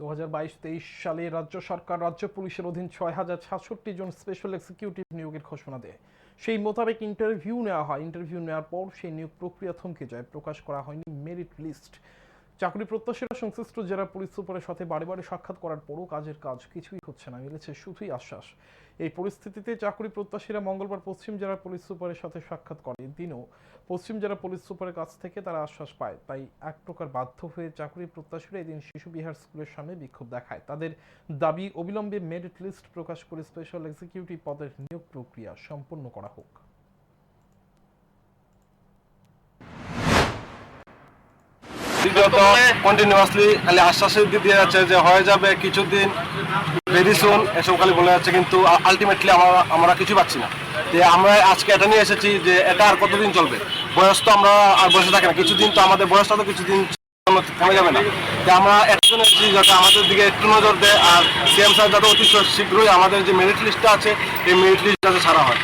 দু হাজার বাইশ তেইশ সালে রাজ্য সরকার রাজ্য পুলিশের অধীন ছয় হাজার ছাষট্টি জন স্পেশাল এক্সিকিউটিভ নিয়োগের ঘোষণা দেয়। সেই মোতাবেক ইন্টারভিউ নেওয়া হয়। ইন্টারভিউ নেওয়ার পর সেই নিয়োগ প্রক্রিয়া থমকে যায়। প্রকাশ করা হয়নি মেরিট লিস্ট চাকরি প্রত্যাশীরা সংশ্লিষ্ট জেলা পুলিশ সুপারের সাথে বারে বারে সাক্ষাৎ করার পরও কাজের কাজ কিছুই হচ্ছে না, মিলেছে শুধুই আশ্বাস। এই পরিস্থিতিতে চাকরি প্রত্যাশীরা মঙ্গলবার পশ্চিম জেলা পুলিশ সুপারের সাথে সাক্ষাৎ করে দিনও পশ্চিম জেলা পুলিশ সুপারের কাছ থেকে তারা আশ্বাস পায়। তাই এক প্রকার বাধ্য হয়ে চাকরি প্রত্যাশীরা এদিন শিশু বিহার স্কুলের সামনে বিক্ষোভ দেখায়। তাদের দাবি, অবিলম্বে মেরিট লিস্ট প্রকাশ করে স্পেশাল এক্সিকিউটিভ পদের নিয়োগ প্রক্রিয়া সম্পন্ন করা হোক। বিগত কন্টিনিউয়াসলি খালি আশ্বাসের দিয়ে যাচ্ছে যে হয়ে যাবে কিছুদিন ভেরি সুন এসব খালি বলে যাচ্ছে, কিন্তু আলটিমেটলি আমরা আমরা কিছু পাচ্ছি না। যে আমরা আজকে এটা নিয়ে এসেছি যে এটা আর কতদিন চলবে? বয়স তো আমরা আর বসে থাকি না। কিছুদিন তো আমাদের বয়সটা তো কিছুদিন কমে যাবে না। যে আমরা একজন এসেছি যাতে আমাদের দিকে একটু নজর দেয়, আর সিএম স্যার যাতে অতি শীঘ্রই আমাদের যে মেরিট লিস্টটা আছে, এই মেরিট লিস্ট যাতে ছাড়া হয়।